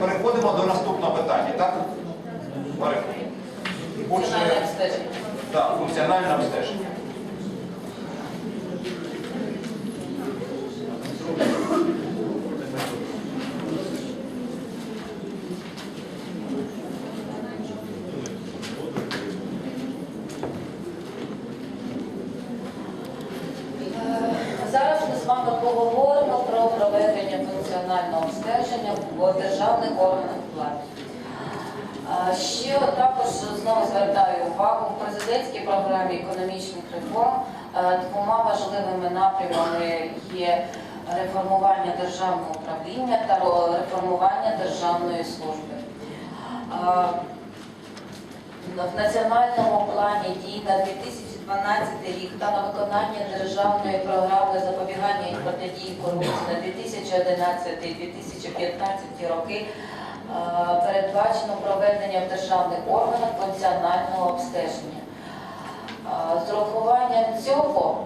переходимо до наступного питання, так? Функціональне обстеження. так, функціональне обстеження. Зараз ми з вами поговоримо про проведення функціонального обстеження в державних органах влади. А, Ще також знову звертаю увагу в президентській програмі економічних реформ е, двома важливими напрямами є реформування державного управління та реформування державної служби. В національному плані дій на 2012 рік та на виконання державної програми запобігання і протидії корупції на 2011-2015 роки передбачено проведення в державних органах функціонального обстеження. З урахуванням цього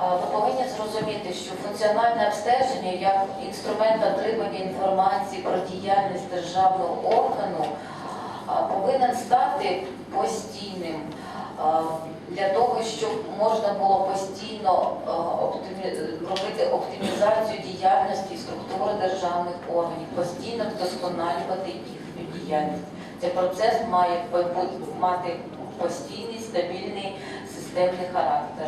ви повинні зрозуміти, що функціональне обстеження як інструмент отримання інформації про діяльність державного органу повинен стати постійним для того, щоб можна було постійно робити оптимізацію діяльності і структури державних органів, постійно вдосконалювати їхню діяльність. Цей процес має мати постійний, стабільний, системний характер.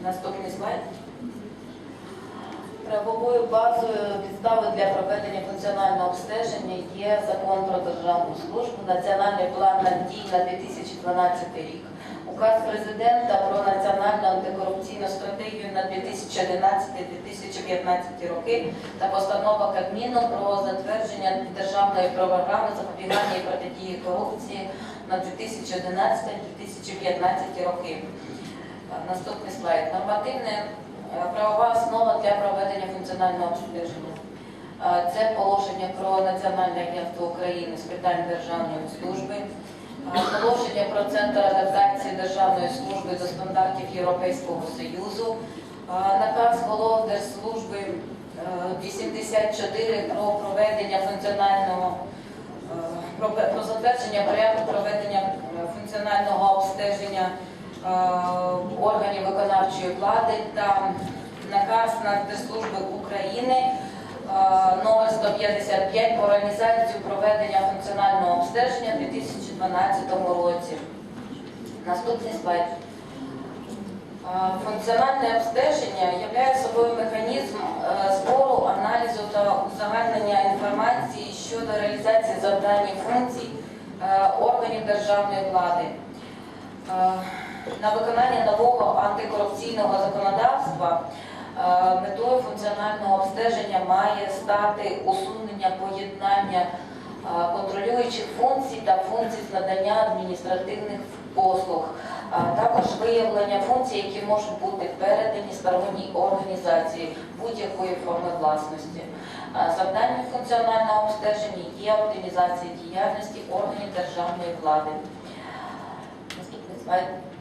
Наступний слайд. Правовою базою підстави для проведення функціонального обстеження є закон про державну службу, національний план на дій на 2012 рік, указ президента про національну антикорупційну стратегію на 2011-2015 роки та постанова Кабміну про затвердження державної програми запобігання і протидії корупції на 2011-2015 роки. Наступний слайд. Нормативне е, правова основа для проведення функціонального обстеження. Е, Це положення про Національне агентство України з питань державної служби, е, положення про центр адаптації державної служби до стандартів Європейського Союзу, наказ голов Держслужби е, 84 про проведення функціонального про, затвердження порядку проведення е, функціонального обстеження е, органів виконавчої влади та наказ Нацдержслужби України е, номер 155 про організацію проведення функціонального обстеження у 2012 році. Наступний слайд. Функціональне обстеження являє собою механізм е, збору, аналізу та узагальнення інформації щодо реалізації завдань і функцій е, органів державної влади. Е, На виконання нового антикорупційного законодавства метою функціонального обстеження має стати усунення поєднання контролюючих функцій та функцій з надання адміністративних послуг, а також виявлення функцій, які можуть бути передані сторонній організації будь-якої форми власності. Завдання функціонального обстеження є оптимізація діяльності органів державної влади. Наступний слайд.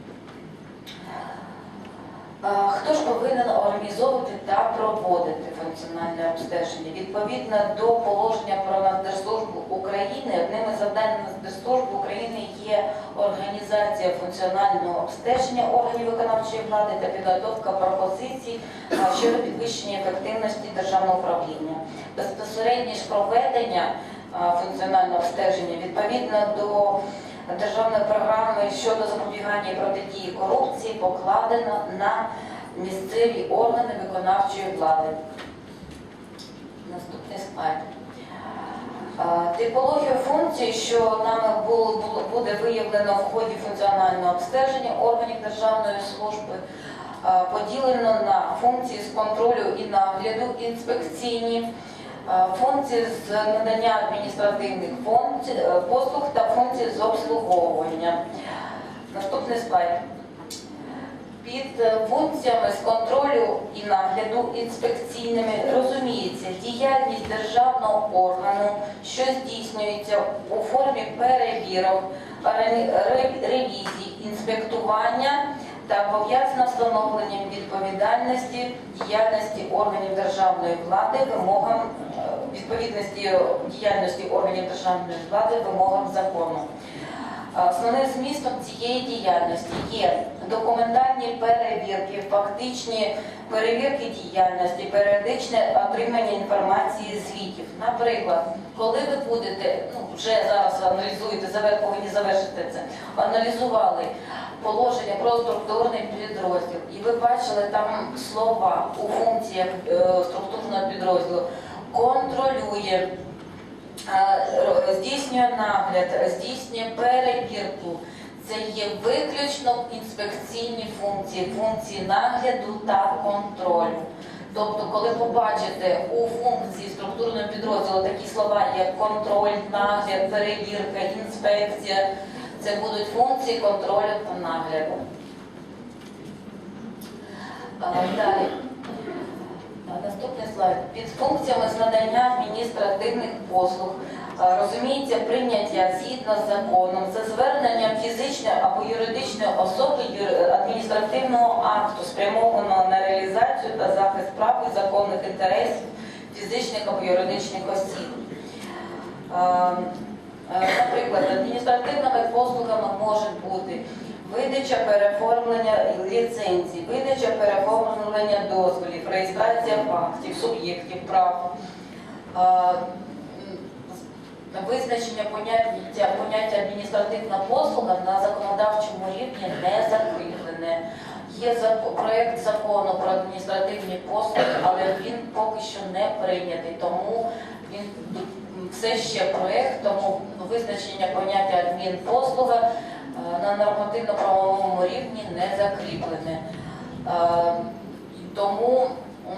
Хто ж повинен організовувати та проводити функціональне обстеження? Відповідно до положення про Нацдержслужбу України, одним із завдань Нацдержслужби України є організація функціонального обстеження органів виконавчої влади та підготовка пропозицій щодо підвищення ефективності державного управління. Безпосередньо ж проведення функціонального обстеження відповідно до державної програми щодо запобігання і протидії корупції покладено на місцеві органи виконавчої влади. Наступний слайд. А, Типологію функцій, що нами буде виявлено в ході функціонального обстеження органів державної служби, поділено на функції з контролю і нагляду інспекційні, функції з надання адміністративних функцій, е, послуг та функції з обслуговування. Наступний слайд. Під е, функціями з контролю і нагляду інспекційними розуміється діяльність державного органу, що здійснюється у формі перевірок, ре- ре- ревізій, інспектування та пов'язана встановленням відповідальності діяльності органів державної влади вимогам е, відповідності діяльності органів державної влади вимогам закону. Основним змістом цієї діяльності є документальні перевірки, фактичні перевірки діяльності, періодичне отримання інформації звітів. Наприклад, коли ви будете, ну вже зараз аналізуєте, повинні завершити це, аналізували положення про структурний підрозділ, і ви бачили там слова у функціях е, структурного підрозділу контролює. Е, здійснює нагляд, здійснює перевірку. Це є виключно інспекційні функції, функції нагляду та контролю. Тобто, коли побачите у функції структурного підрозділу такі слова, як контроль, нагляд, перевірка, інспекція, це будуть функції контролю та нагляду. Е, Далі. Наступний слайд. Під функціями з надання адміністративних послуг розуміється прийняття згідно з законом за зверненням фізичної або юридичної особи адміністративного акту, спрямованого на реалізацію та захист прав і законних інтересів фізичних або юридичних осіб. Наприклад, адміністративними послугами можуть бути видача переформлення ліцензій, видача переформлення дозволів, реєстрація фактів, суб'єктів прав, визначення поняття, поняття адміністративна послуга на законодавчому рівні не закріплене. Є проект закону про адміністративні послуги, але він поки що не прийнятий, тому він все ще проект, тому визначення поняття адмінпослуга на нормативно-правовому рівні не закріплене. Е, Тому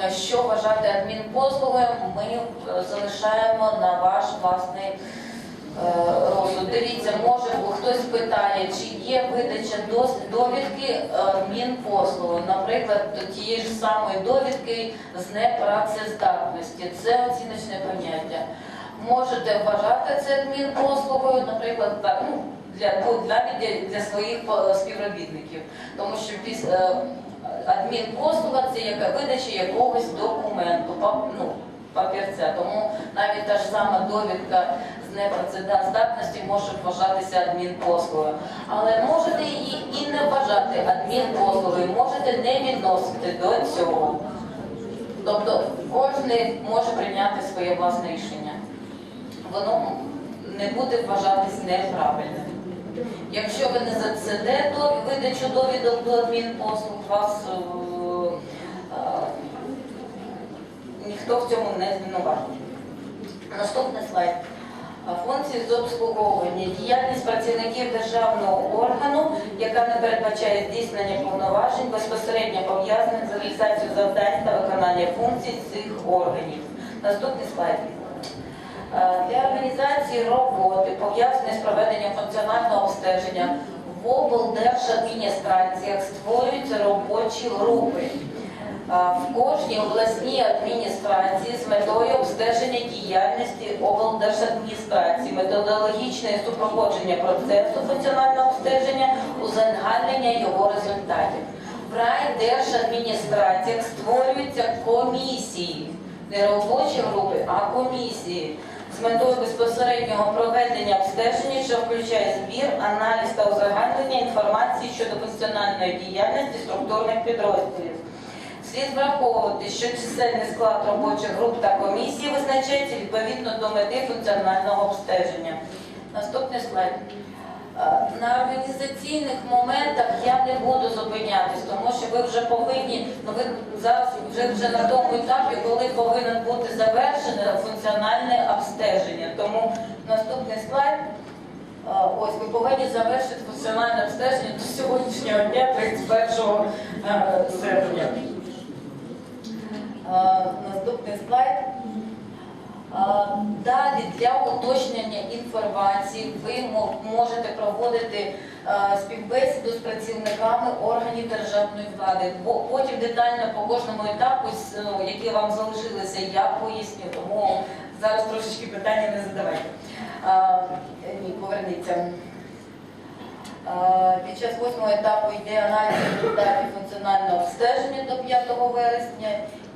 е, що вважати адмінпослугою, ми е, залишаємо на ваш власний е, розсуд. Дивіться, може хтось питає, чи є видача довідки е, адмінпослугою, наприклад, тієї ж самої довідки з непрацездатності. Це оціночне поняття. Можете вважати це адмінпослугою, наприклад, ну, для, ну, для, для своїх е, співробітників. Тому що піс- е, адмінпослуга це яка видача якогось документу, ну, папірця. Тому навіть та ж сама довідка з непрацездатності може вважатися адмінпослугою. Але можете її і не вважати адмінпослугою, можете не відносити до цього. Тобто кожен може прийняти своє власне рішення. Воно не буде вважатись неправильним. Якщо ви не зацеде до видачу довідок до адмінпослуг, вас е, е, ніхто в цьому не звинуватить. Наступний слайд. Функції з обслуговування. Діяльність працівників державного органу, яка не передбачає здійснення повноважень, безпосередньо пов'язаних з реалізацією завдань та виконання функцій цих органів. Наступний слайд. Е, Для організації роботи, пов'язаної з проведенням функціонального обстеження в облдержадміністраціях створюються робочі групи. Е, В кожній обласній адміністрації з метою обстеження діяльності облдержадміністрації, методологічне супроводження процесу функціонального обстеження, узагальнення його результатів. В райдержадміністраціях створюються комісії, не робочі групи, а комісії з метою безпосереднього проведення обстеження, що включає збір, аналіз та узагальнення інформації щодо функціональної діяльності структурних підрозділів. Слід враховувати, що чисельний склад робочих груп та комісій визначається відповідно до мети функціонального обстеження. Наступний слайд. Е, На організаційних моментах я не буду зупинятись, тому що ви вже повинні, ну ви зараз вже, вже на тому етапі, коли повинен бути завершене функціональне обстеження. Тому наступний слайд. Е, Ось ви повинні завершити функціональне обстеження до сьогоднішнього дня, 31 е, серпня. Наступний слайд. А, Далі для уточнення інформації ви можете проводити е, співбесіду з працівниками органів державної влади. Потім детально по кожному етапу, ну, які вам залишилися, я поясню. Тому зараз трошечки питання не задавайте. Ні, поверніться. Е, Під час восьмого етапу йде аналіз результатів функціонального обстеження до 5 вересня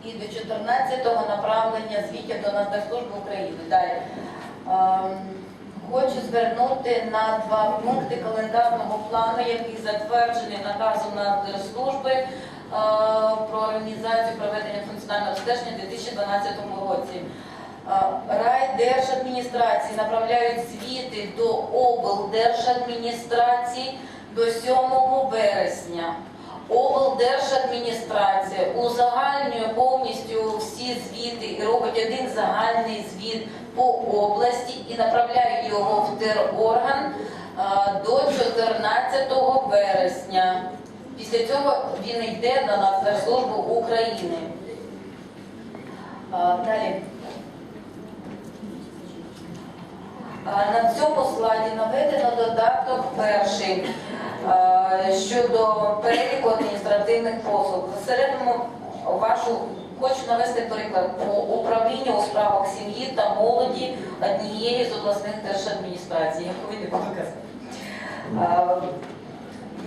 і до 14-го направлення звітів до Нацдержслужби України. Далі. Ем, Хочу звернути на два пункти календарного плану, який затверджений наказом Нацдержслужби е, про організацію проведення функціонального обстеження у 2012 році. Е, Райдержадміністрації направляють звіти до облдержадміністрації до 7 вересня. Облдержадміністрація узагальнює повністю всі звіти і робить один загальний звіт по області і направляє його в терорган до 14 вересня. Після цього він йде на Нацдержслужбу України. Далі. На цьому слайді наведено додаток перший щодо переліку адміністративних послуг. Середньому вашу, хочу навести приклад по управлінню у справах сім'ї та молоді однієї з обласних держадміністрацій. Яку ви не буду казати.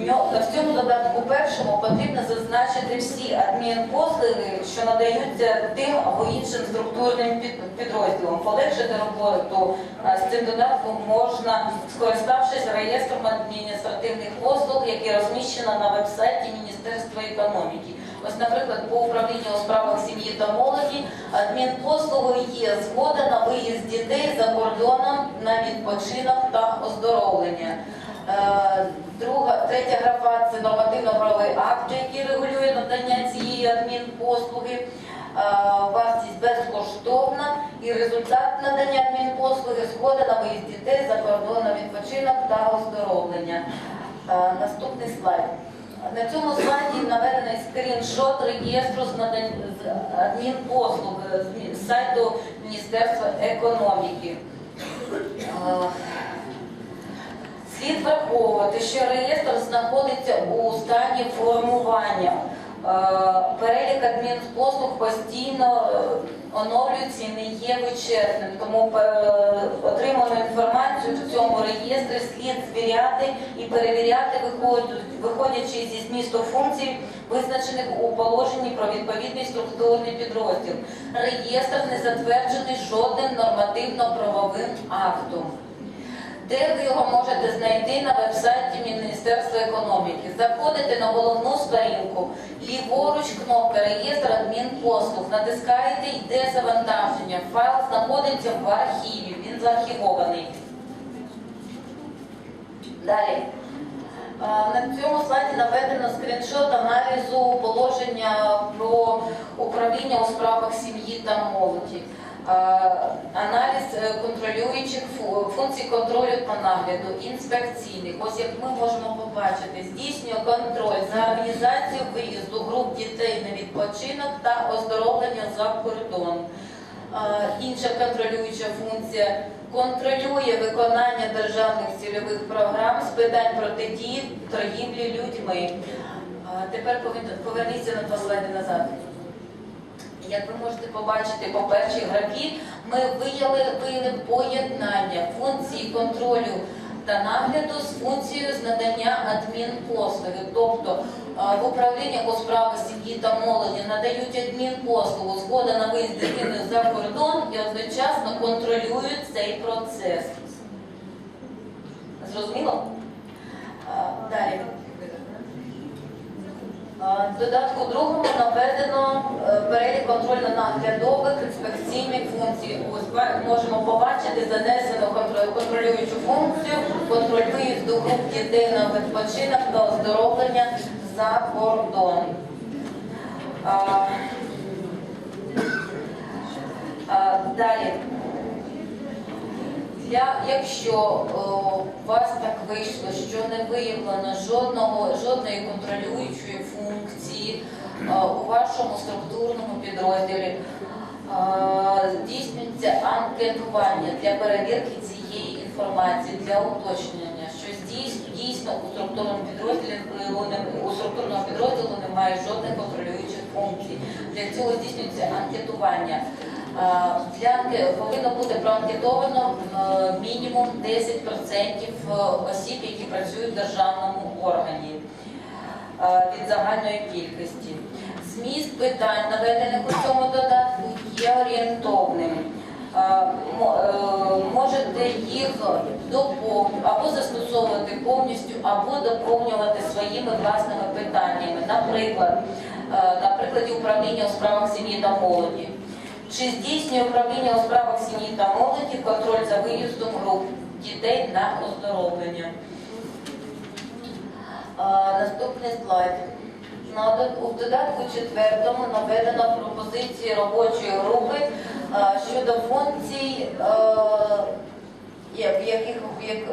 В цьому додатку першому потрібно зазначити всі адмінпослуги, що надаються тим або іншим структурним під- підрозділам. Полегшити роботу з цим додатком можна, скориставшись реєстром адміністративних послуг, який розміщено на вебсайті Міністерства економіки. Ось, наприклад, по управлінню у справах сім'ї та молоді адмінпослугою є згода на виїзд дітей за кордоном на відпочинок та оздоровлення. Е, Друга, третя графа це нормативно-правовий акт, який регулює надання цієї адмінпослуги. Е, Вартість безкоштовна і результат надання адмінпослуги згода на виїзд дітей за кордон на відпочинок та оздоровлення. Е, Наступний слайд. На цьому слайді наведений скріншот реєстру з адмінпослуг з мі- з сайту Міністерства економіки. Слід враховувати, що реєстр знаходиться у стані формування. Е, Перелік адмінпослуг постійно е, оновлюється і не є вичерпним, тому е, отриману інформацію в цьому реєстрі слід звіряти і перевіряти, виходячи зі змісту функцій, визначених у положенні про відповідний структурний підрозділ. Реєстр не затверджений жодним нормативно-правовим актом. Де ви його можете знайти на вебсайті Міністерства економіки? Заходите на головну сторінку, ліворуч кнопка реєстр адмінпослуг, натискаєте йде завантаження. Файл знаходиться в архіві, він заархівований. Далі. На цьому слайді наведено скріншот аналізу положення про управління у справах сім'ї та молоді. Аналіз е, контролюючих фу- функцій контролю та нагляду, інспекційних. Ось як ми можемо побачити, здійснює контроль за організацією виїзду груп дітей на відпочинок та оздоровлення за кордон. Інша контролююча функція контролює виконання державних цільових програм з питань протидії торгівлі людьми. Тепер поверніться на слайди назад. Як ви можете побачити по першій графі, ми виявили поєднання функції контролю та нагляду з функцією з надання адмінпослуги. Тобто в управлінні у справах сім'ї та молоді надають адмінпослугу, згода на виїзд дитини за кордон і одночасно контролюють цей процес. Зрозуміло? Далі. В додатку другому наведено е, перелік контрольно-наглядових інспекційних функцій. Можемо побачити занесену контролюючу функцію контроль виїзду груп дітей на відпочинок та оздоровлення за кордон. Далі. Я, якщо у вас так вийшло, що не виявлено жодного, жодної контролюючої функції у вашому структурному підрозділі, здійснюється анкетування для перевірки цієї інформації, для уточнення, що дійсно у структурному підрозділі у структурного підрозділу немає жодних контролюючих функцій. Для цього здійснюється анкетування. Е, Для повинно бути проанкетовано е, мінімум 10% осіб, які працюють в державному органі е, від загальної кількості. Зміст питань, наведених у цьому додатку, є орієнтовним. Е, мо- е, Можете їх доповнювати або застосовувати повністю, або доповнювати своїми власними питаннями. Наприклад, е, на прикладі управління у справах сім'ї та молоді. Чи здійснює управління у справах сім'ї та молоді контроль за виїздом груп дітей на оздоровлення? А, Наступний слайд. На У додатку четвертому наведено пропозиції робочої групи а, щодо функцій, в яких як-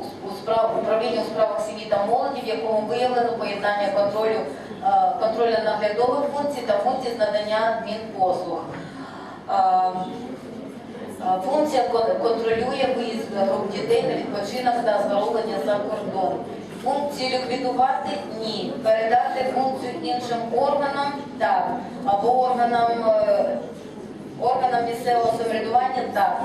у- справ управління у справах сім'ї та молоді, в якому виявлено поєднання контролю контролю наглядових функцій та функцій з надання адмінпослуг. Е, е, Функція контролює виїзд груп дітей на відпочинок та оздоровлення за кордон. Функцію ліквідувати ні. Передати функцію іншим органам так. Або органам, е, органам місцевого самоврядування так.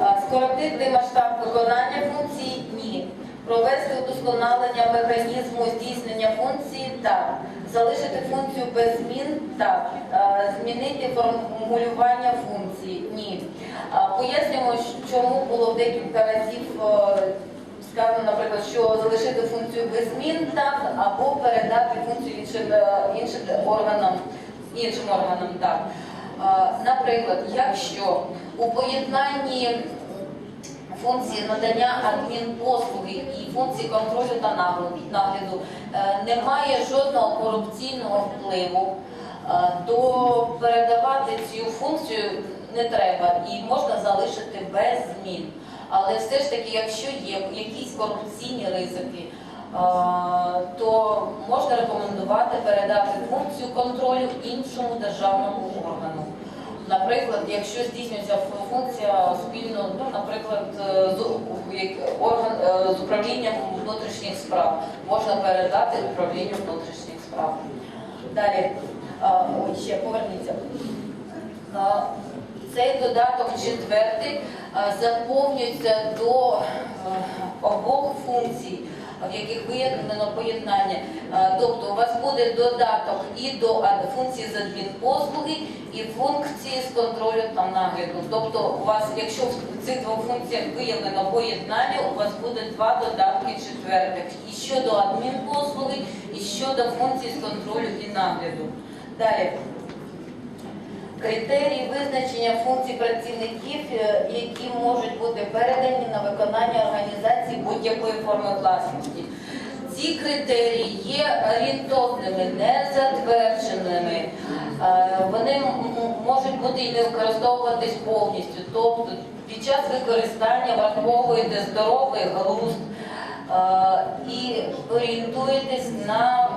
Е, Скоротити масштаб виконання функцій ні. Провести удосконалення механізму здійснення функції так. Залишити функцію без змін так. Е, Змінити формулювання функції ні. Пояснюємо, чому було декілька разів е, сказано, наприклад, що залишити функцію без змін так, або передати функцію іншим, е, іншим органам, іншим органам так. Наприклад, якщо у поєднанні функції надання адмінпослуги і функції контролю та нагляду- е, немає жодного корупційного впливу, е, то передавати цю функцію не треба і можна залишити без змін. Але все ж таки, якщо є якісь корупційні ризики, е, то можна рекомендувати передати функцію контролю іншому державному органу. Наприклад, якщо здійснюється функція спільно, ну, наприклад, е, з, орган е, з управлінням внутрішніх справ, можна передати управлінню внутрішніх справ. Далі, ой, ще поверніться. Цей додаток четвертий заповнюється до е, обох функцій, в яких виєднано поєднання. Тобто у вас буде додаток і до функції з адмінпослуги, і функції з контролю та нагляду. Тобто у вас, якщо в цих двох функціях виявлено поєднання, у вас буде два додатки четвертих. І щодо адмінпослуги, і щодо функцій з контролю і нагляду. Далі. Критерії визначення функцій працівників, е, які можуть бути передані на виконання організації будь-якої форми власності. Ці критерії є орієнтовними, не затвердженими. Е, Вони можуть бути і не використовуватись повністю. Тобто під час використання враховуєте здоровий глузд е, і орієнтуєтесь на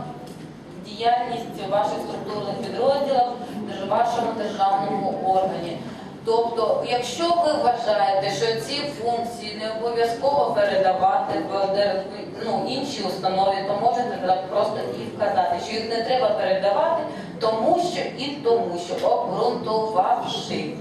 діяльність ваших структурних підрозділів вашому державному органі. Тобто, якщо ви вважаєте, що ці функції не обов'язково передавати в ну, інші установи, то можете просто і вказати, що їх не треба передавати, тому що і тому, що обґрунтувавши.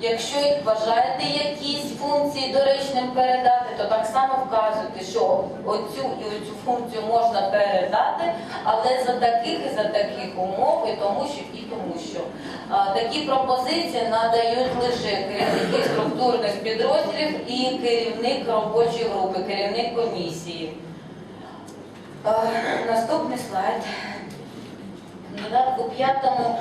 Якщо і вважаєте якісь функції доречним передати, то так само вказуйте, що оцю і оцю функцію можна передати, але за таких і за таких умов, і тому що і тому що. Такі пропозиції надають лише керівники структурних підрозділів і керівник робочої групи, керівник комісії. Наступний слайд. Додатку п'ятому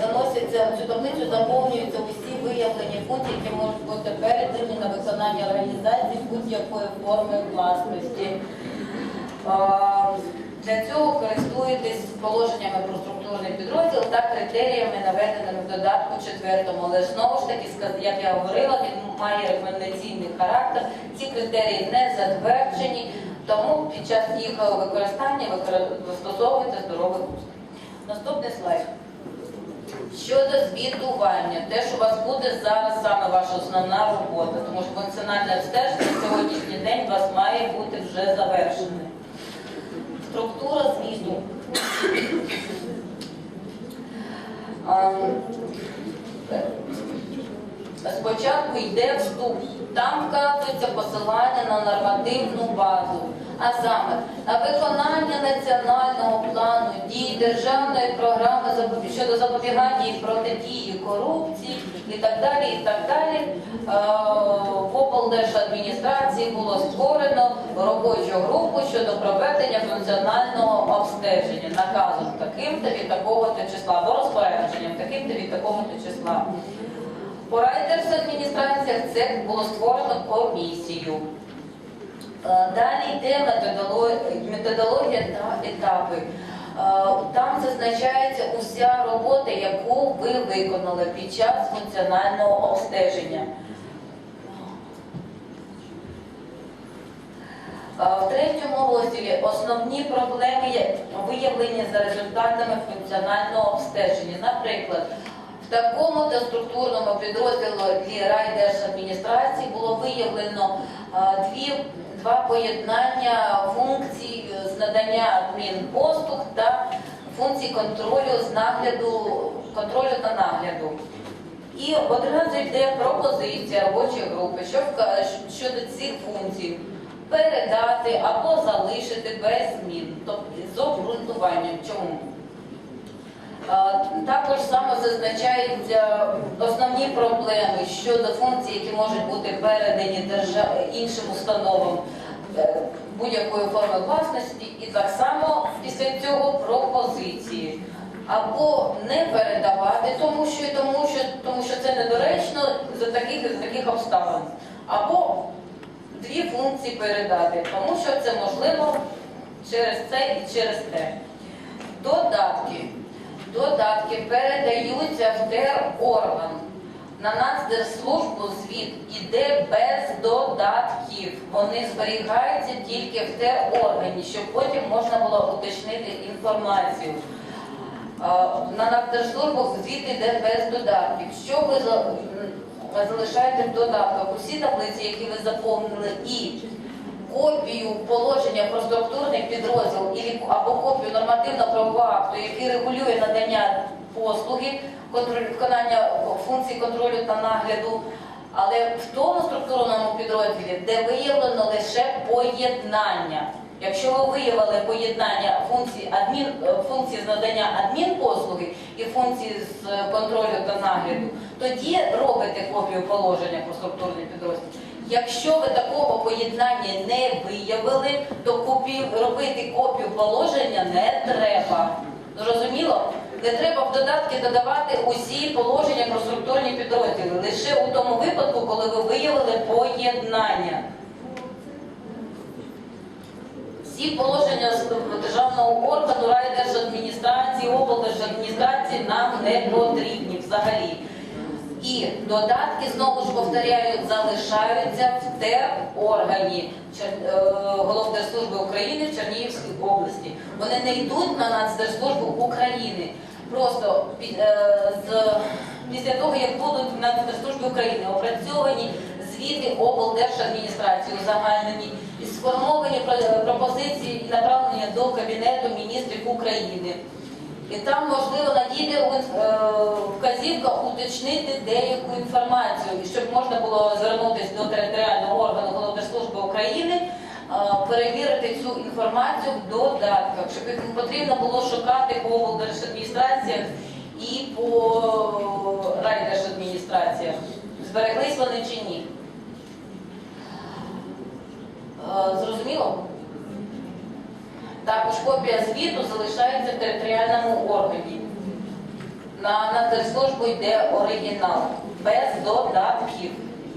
заносяться в цю таблицю, заповнюються усі виявлені функції, які можуть бути передані на виконання організації будь-якої форми власності. Для цього користуєтесь положеннями про структурний підрозділ та критеріями, наведеними в додатку четвертому. Але знову ж таки, як я говорила, він має рекомендаційний характер. Ці критерії не затверджені, тому під час їх використання викор- застосовуйте здоровий глузд. Наступний слайд. Щодо звітування, те, що у вас буде зараз саме ваша основна робота, тому що функціональне обстеження сьогоднішній день у вас має бути вже завершене. Структура звіту. Спочатку йде вступ. Там вказується посилання на нормативну базу. А саме на виконання національного плану дій державної програми щодо запобігання і протидії корупції і так далі. І так далі. Е, В облдержадміністрації було створено робочу групу щодо проведення функціонального обстеження наказом таким-то від такого-то числа або розпорядженням таким-то від такого-то числа. По райдержадміністраціях це було створено комісію. Е, Далі йде методологія та етапи. Е, Там зазначається уся робота, яку ви виконали під час функціонального обстеження. Е, В третьому розділі основні проблеми виявлені за результатами функціонального обстеження. Наприклад, в такому та структурному підрозділі райдержадміністрації було виявлено дві, два поєднання функцій з надання адмінпослуг та функцій контролю з нагляду контролю та нагляду. І одразу йде пропозиція робочої групи, що щодо цих функцій передати або залишити без змін, тобто з обґрунтуванням. Чому? Е, Також саме зазначаються основні проблеми щодо функцій, які можуть бути передані держа- іншим установам е, будь-якої форми власності, і так само після цього пропозиції. Або не передавати, тому що тому що тому що це недоречно за таких за таких обставин. Або дві функції передати, тому що це можливо через це і через те. Додатки. Додатки передаються в терорган. На Нацдержслужбу звіт іде без додатків. Вони зберігаються тільки в тероргані, щоб потім можна було уточнити інформацію. На Нацдержслужбу звіт іде без додатків. Що ви залишаєте в додатках? Усі таблиці, які ви заповнили, і копію положення про структурний підрозділ або копію нормативно-правового акту, який регулює надання послуги, виконання функцій контролю та нагляду. Але в тому структурному підрозділі, де виявлено лише поєднання. Якщо ви виявили поєднання функцій адмін е, функції з надання адмінпослуги і функції з контролю та нагляду, тоді робите копію положення про структурний підрозділ. Якщо ви такого поєднання не виявили, то робити копію положення не треба. Зрозуміло? Не треба в додатки додавати усі положення про структурні підрозділи, лише у тому випадку, коли ви виявили поєднання. Всі положення державного органу, райдержадміністрації, облдержадміністрації нам не потрібні взагалі. І додатки, знову ж повторяю, залишаються в тероргані Чер- е, Головдержслужби України в Чернігівській області. Вони не йдуть на Нацдержслужбу України. Просто під- е, з, після того, як будуть в Нацдержслужбі України опрацьовані звіти облдержадміністрації узагальнені і сформовані про- пропозиції і направлення до Кабінету міністрів України. І там, можливо, надійде вказівка уточнити деяку інформацію, і щоб можна було звернутися до територіального органу Головдержслужби України, е, перевірити цю інформацію в додатках, щоб потрібно було шукати по облдержадміністраціях і по райдержадміністраціях. Збереглись вони чи ні? Е, Зрозуміло? Також копія звіту залишається в територіальному органі. На Нацдержслужбу йде оригінал, без додатків.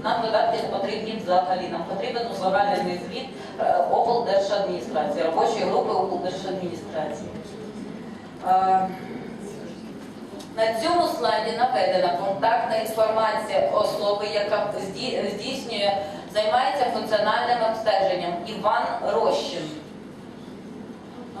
Нам додатки не потрібні взагалі. Нам потрібен узагальнений звіт е, облдержадміністрації, робочої групи облдержадміністрації. Е, На цьому слайді наведена контактна інформація особи, яка здійснює, займається функціональним обстеженням Іван Рощин.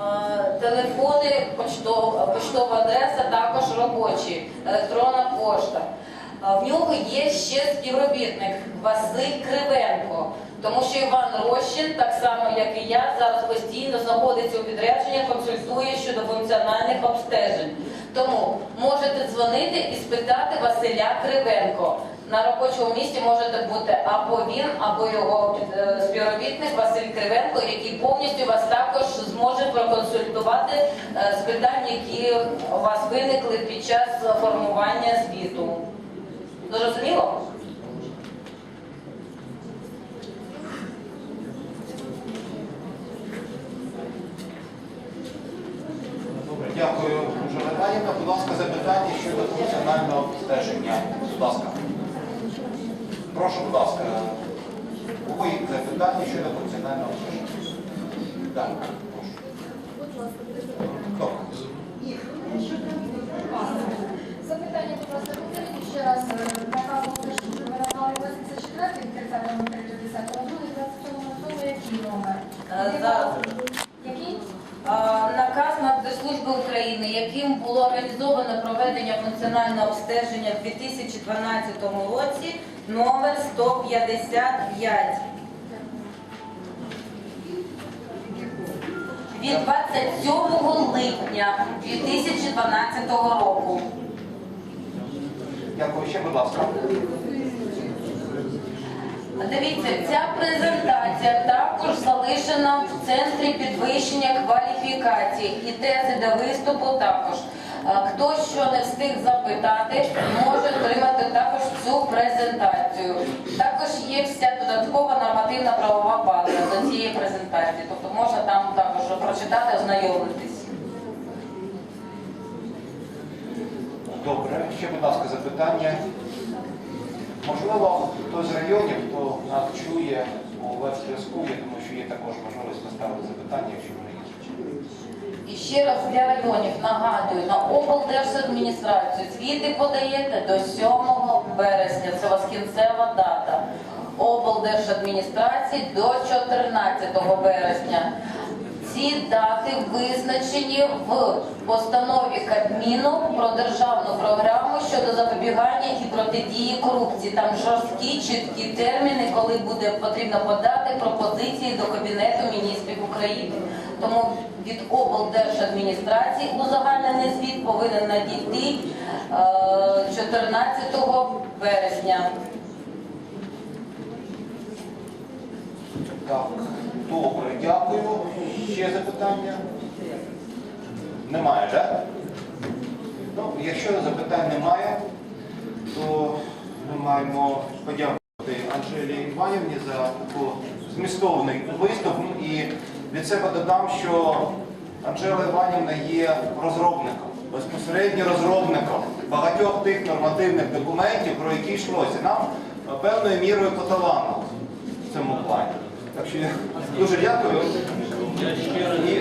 Е, Телефони, поштова, адреса також робочі, електронна пошта. Е, В нього є ще співробітник Василь Кривенко, тому що Іван Рощин, так само як і я, зараз постійно знаходиться у відрядженні, консультує щодо функціональних обстежень. Тому можете дзвонити і спитати Василя Кривенко. На робочому місці може бути або він, або його е, співробітник Василь Кривенко, який повністю вас також зможе проконсультувати е, з питань, які у вас виникли під час формування звіту. Зрозуміло? Дякую, Жана Будь ласка, запитання щодо функціонального обстеження. Будь ласка. Прошу, будь ласка. Ви запитання щодо функціонального обстеження. Так, прошу. Хто? Запитання, будь ласка, повторіть ще раз е, наказ номер, що ви назвали 84 30 буде 27 який номер? Е, Який номер? Який? Наказ Нацслужби України, яким було організовано проведення функціонального обстеження в 2012 році, номер 155. Від 27 липня 2012 року. Дякую. Ще, будь ласка. Дивіться, ця презентація також залишена в центрі підвищення кваліфікації і тези до виступу також. А, Хто що не встиг запитати, може отримати також цю презентацію. Також є вся додаткова нормативна правова база до цієї презентації, тобто можна там також прочитати, ознайомитись. Добре. Ще, будь ласка, запитання. Можливо, хтось з районів, хто нас чує у веб-зв'язку, я думаю, що є також можливість поставити запитання, якщо вони є. І ще раз для районів нагадую, на облдержадміністрацію звіти подаєте до 7 березня. Це у вас кінцева дата. Облдержадміністрації до 14 березня. Ці дати визначені в постанові Кабміну про державну програму щодо запобігання і протидії корупції. Там жорсткі, чіткі терміни, коли буде потрібно подати пропозиції до Кабінету міністрів України. Тому від облдержадміністрації узагальнений звіт повинен надійти е, 14 березня. Так, добре, дякую. Ще запитання? Немає, так? Ну, якщо запитань немає, то ми маємо подякувати Анжелі Іванівні за змістовний виступ. І від себе додам, що Анжела Іванівна є розробником, безпосередньо розробником багатьох тих нормативних документів, про які йшлося. Нам е, певною мірою поталано в цьому плані. Так що я дуже дякую. І